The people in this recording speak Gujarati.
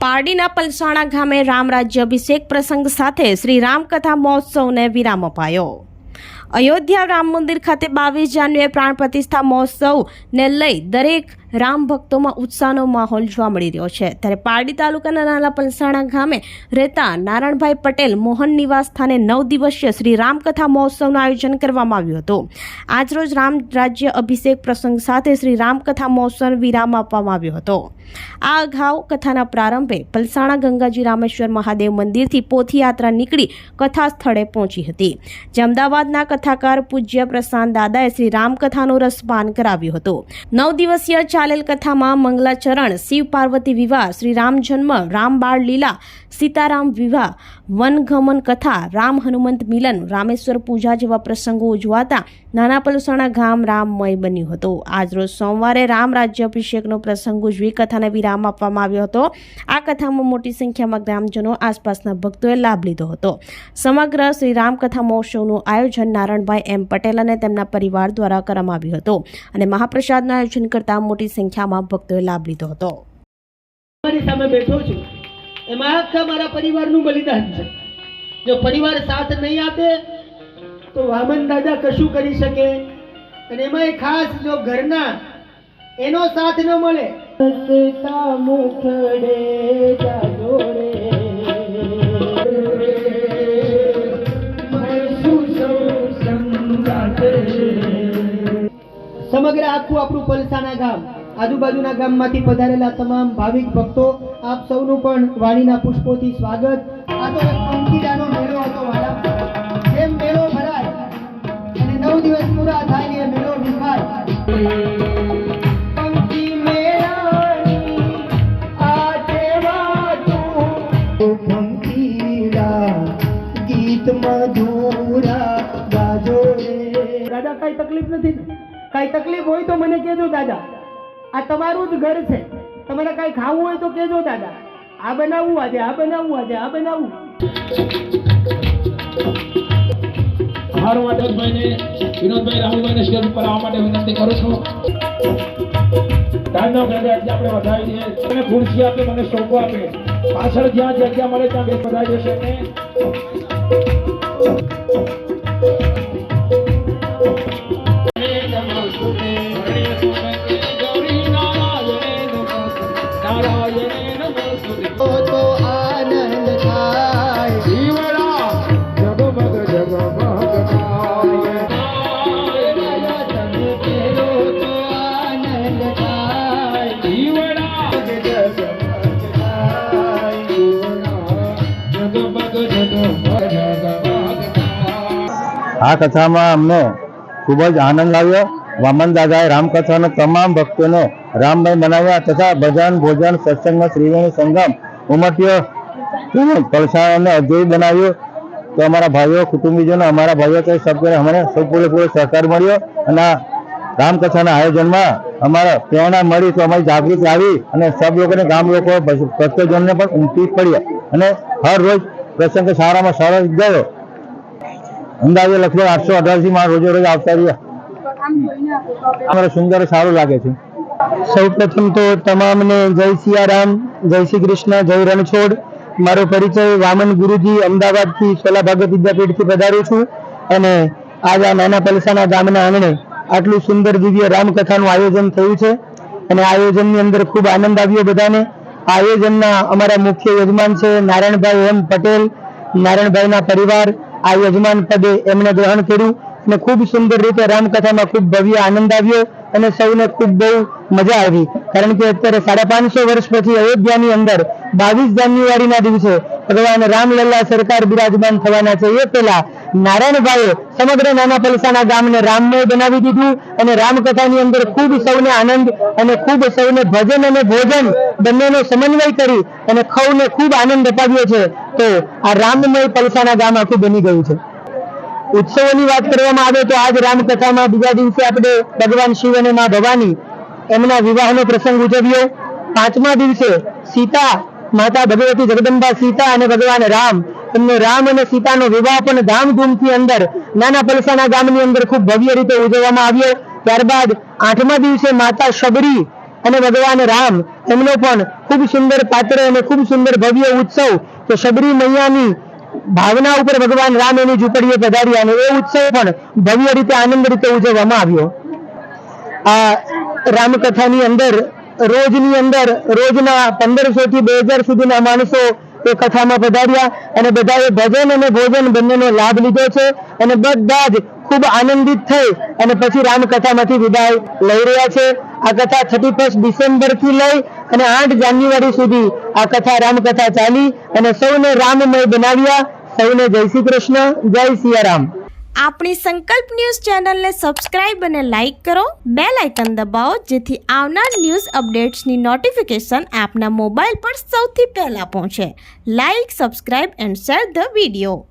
પારડીના પલસાણા ગામે રામ રાજ્ય અભિષેક પ્રસંગ સાથે શ્રી રામકથા મહોત્સવને વિરામ અપાયો. અયોધ્યા રામ મંદિર ખાતે બાવીસ જાન્યુઆરી પ્રાણ પ્રતિષ્ઠા મહોત્સવને લઈ દરેક રામ ભક્તોમાં ઉત્સાહનો માહોલ જોવા મળી રહ્યો છે. ત્યારે પારડી તાલુકાના નાના પલસાણા ગામે રહેતા નારાયણભાઈ પટેલ મોહન નિવાસ સ્થાને નવ દિવસીય શ્રી રામકથા મહોત્સવનું આયોજન કરવામાં આવ્યું હતું. આજરોજ રામ રાજ્ય અભિષેક પ્રસંગ સાથે શ્રી રામકથા મહોત્સવ વિરામ આપવામાં આવ્યો હતો. આ અગાઉ કથાના પ્રારંભે પલસાણા ગંગાજી રામેશ્વર મહાદેવ મંદિરથી પોથીયાત્રા નીકળી કથા સ્થળે પહોંચી હતી. જે અમદાવાદના કથાકાર પૂજ્ય પ્રશાંત દાદાએ શ્રી રામકથાનું રસપાન કરાવ્યું હતું. નવ દિવસીય ચાલેલ કથામાં મંગલાચરણ શિવ પાર્વતી વિવાહ, શ્રી રામ જન્મ, રામ બાળ લીલા, સીતારામ વિવાહ વનગમન કથા, રામ હનુમંત મિલન, રામેશ્વર પૂજા જેવા પ્રસંગો ઉજવાતા નાના પલસાણા ગામ રામમય બન્યું હતું. આજરોજ સોમવારે રામ રાજ્ય અભિષેકનો પ્રસંગ ઉજવી કથાને વિરામ આપવામાં આવ્યો હતો. આ કથામાં મોટી સંખ્યામાં ગ્રામજનો આસપાસના ભક્તોએ લાભ લીધો હતો. સમગ્ર શ્રી રામકથા મહોત્સવનું આયોજન નારણભાઈ એમ પટેલ અને તેમના પરિવાર દ્વારા કરવામાં આવ્યું હતું અને મહાપ્રસાદનું આયોજન કરતા મોટી સંખ્યામાં ભક્તોએ લાભ લીધો હતો. મારી સામે બેઠો છું. એમાં આખા મારા પરિવારનું બલિદાન છે. જો પરિવાર સાથ નહીં આપે, તો વામન દાદા કશું કરી શકે? અને એમાંય ખાસ જો ઘરના એનો સાથ ન મળે, સમગ્ર આખું આપણું પલસાના ગામ આજુબાજુના ગામમાંથી પધારેલા તમામ ભાવિક ભક્તો આપ સૌનું પણ વાણીના પુષ્પોથી સ્વાગત. આ તો એક પંખીડાનો મેળો હતો વાલા. જેમ મેળો ભરાય અને નવ દિવસ પૂરા થાય ને એ મેળો વિખાય. દાદા કઈ તકલીફ નથી ને? કઈ તકલીફ હોય તો મને કહેજો દાદા. આ તમારું જ ઘર છે. તમારે કઈ ખાવું હોય તો કહેજો, દાદા. આ બનાવવું આજે, આ બનાવવું આજે, આ બનાવવું હારું વાટકભાઈને વિનોદભાઈ, રાહુલભાઈને સ્ટેજ ઉપર આવવા માટે વિનંતી કરું છું. ટાઈમનો ગણવે આજે આપણે વધાવી દઈએ ખુરશી આપે, મને સોફો આપે. પાછળ જ્યાં જગ્યા મળે ત્યાં બે વધારી દેશે. આ કથામાં અમને ખૂબ જ આનંદ આવ્યો. વામન દાદાએ રામકથાના તમામ ભક્તોને રામમય બનાવ્યા તથા ભજન ભોજન સત્સંગમાં શ્રીવેણી સંગમ ઉમટ્યો કળશાને અધ્યય બનાવ્યો તો અમારા ભાઈઓ કુટુંબીજનો અમારા ભાઈઓ તો સભ્યોને અમને સૌ પૂરેપૂરો સહકાર મળ્યો અને આ રામકથાના આયોજનમાં અમારે પ્રેરણા મળી તો અમારી જાગૃતિ આવી અને સબ લોકોને ગામ લોકો ભક્તજનને પણ ઉમટી પડ્યા. અને હર રોજ પ્રસંગ સારામાં સારો ગયો. અંદાજે લગભગ આઠસો અઢારથી માં રોજે રોજ આવતા રહ્યા. અમારે સુંદર સારું લાગે છે. સૌ પ્રથમ તો તમામને જય સિયારામ, જય શ્રી કૃષ્ણ, જય રણછોડ. મારો પરિચય વામન ગુરુજી અમદાવાદથી સોલા ભાગવત વિદ્યાપીઠથી પધારું છું અને આજ આ નાના પલસાના ગામના આંગણે આટલું સુંદર દિવ્ય રામકથાનું આયોજન થયું છે અને આયોજનની અંદર ખૂબ આનંદ આવ્યો બધાને. આયોજનના અમારા મુખ્ય યજમાન છે નારાયણભાઈ એમ પટેલ. નારાયણભાઈના પરિવાર આ યજમાન પદે એમણે ગ્રહણ કર્યું. અને ખૂબ સુંદર રીતે રામકથામાં ખૂબ ભવ્ય આનંદ આવ્યો અને સૌને ખૂબ બહુ મજા આવી. કારણ કે અત્યારે સાડા પાંચસો વર્ષ પછી અયોધ્યાની અંદર બાવીસ જાન્યુઆરીના દિવસે ભગવાન રામલલ્લા સરકાર બિરાજમાન થવાના છે. એ પહેલા નારાયણભાઈએ સમગ્ર નાના પલસાના ગામને રામમય બનાવી દીધું અને રામકથાની અંદર ખૂબ સૌને આનંદ અને ખૂબ સૌને ભજન અને ભોજન બંનેનો સમન્વય કરી અને ખૌને ખૂબ આનંદ અપાવ્યો છે. તો આ રામમય પલસાના ગામ આખું બની ગયું છે. ઉત્સવોની વાત કરવામાં આવે તો આજ રામકથામાં બીજા દિવસે આપણે ભગવાન શિવ અને મા ભવાની એમના વિવાહનો પ્રસંગ ઉજવ્યો. પાંચમા દિવસે સીતા, માતા ભગવતી જગદંબા સીતા અને ભગવાન રામ, એમનો રામ અને સીતાનો વિવાહ પણ ધામધૂમથી અંદર નાના પલસાના ગામની અંદર ખૂબ ભવ્ય રીતે ઉજવવામાં આવ્યો. ત્યારબાદ આઠમા દિવસે માતા શબરી અને ભગવાન રામ, એમનો પણ ખૂબ સુંદર પાત્ર અને ખૂબ સુંદર ભવ્ય ઉત્સવ. તો શબરી મૈયાની ભાવના ઉપર ભગવાન રામ એની ઝૂંપડીએ પધાર્યા અને એ ઉત્સવ પણ ભવ્ય રીતે આનંદ રીતે ઉજવવામાં આવ્યો. આ રામકથાની અંદર, રોજની અંદર, રોજના પંદરસો થી બે હજાર સુધીના માણસો એ કથામાં પધાર્યા અને બધાએ ભજન અને ભોજન બંનેનો લાભ લીધો છે અને બધા જ ખૂબ આનંદિત થઈ અને પછી રામકથામાંથી વિદાય લઈ રહ્યા છે. આ કથા થર્ટી ફર્સ્ટ ડિસેમ્બરથી લઈ અને આઠ જાન્યુઆરી સુધી આ કથા, રામકથા ચાલી અને સૌને રામમય બનાવ્યા. સૌને જય શ્રી કૃષ્ણ, જય સિયારામ. આપણી સંકલ્પ ન્યૂઝ ચેનલને સબસ્ક્રાઇબ અને લાઇક કરો. બે લાઇકન દબાવો, જેથી આવનાર ન્યૂઝ અપડેટ્સની નોટિફિકેશન આપના મોબાઈલ પર સૌથી પહેલાં પહોંચે. Like, subscribe and share the video.